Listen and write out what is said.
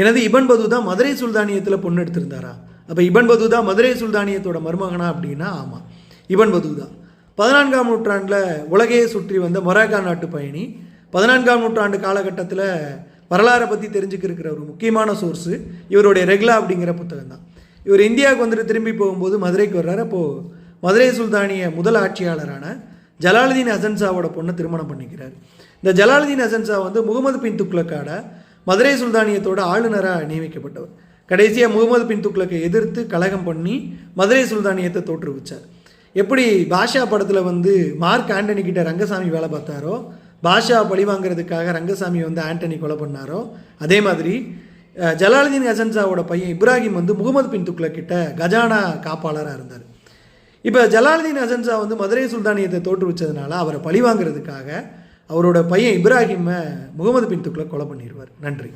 எனது இபன் பதுதா மதுரை சுல்தானியத்தில் பொண்ணு எடுத்திருந்தாரா? அப்போ இபன் பதுதா மதுரை சுல்தானியத்தோட மருமகனா அப்படின்னா ஆமாம் இபன் பதுதா. பதினான்காம் நூற்றாண்டில் உலகையே சுற்றி வந்த மொராக்கா நாட்டு பயணி. பதினான்காம் நூற்றாண்டு காலகட்டத்தில் வரலாறை பற்றி தெரிஞ்சுக்கிருக்கிற ஒரு முக்கியமான சோர்ஸு இவருடைய ரெகுலா அப்படிங்கிற புத்தகம் தான். இவர் இந்தியாவுக்கு வந்துட்டு திரும்பி போகும்போது மதுரைக்கு வர்றாரு. அப்போது மதுரை சுல்தானிய முதல் ஆட்சியாளரான ஜலாலுதீன் அசன்சாவோட பொண்ணை திருமணம் பண்ணிக்கிறார். இந்த ஜலாலுதீன் அசன்சா வந்து முகமது பின் துக்ளக்காட மதுரை சுல்தானியத்தோட ஆளுநராக நியமிக்கப்பட்டவர். கடைசியாக முகமது பின் துக்ளக்கை எதிர்த்து கலகம் பண்ணி மதுரை சுல்தானியத்தை தோற்றுவிச்சார். எப்படி பாஷா படத்தில் வந்து மார்க் ஆண்டனி கிட்ட ரங்கசாமி வேலை பார்த்தாரோ பாஷா பழி வாங்குறதுக்காக ரங்கசாமி வந்து ஆண்டனி கொலை பண்ணாரோ அதே மாதிரி ஜலாலுதீன் ஹசன்சாவோட பையன் இப்ராஹிம் வந்து முகமது பின் துக்ளக் கிட்ட கஜானா காப்பாளராக இருந்தார். இப்போ ஜலாலுதீன் ஹசன்சா வந்து மதுரை சுல்தானியத்தை தோற்றுவிச்சதுனால அவரை பழி வாங்குறதுக்காக அவரோட பையன் இப்ராஹிமை முகமது பின் துக்ளக் கொலை பண்ணிடுவார் நன்றி.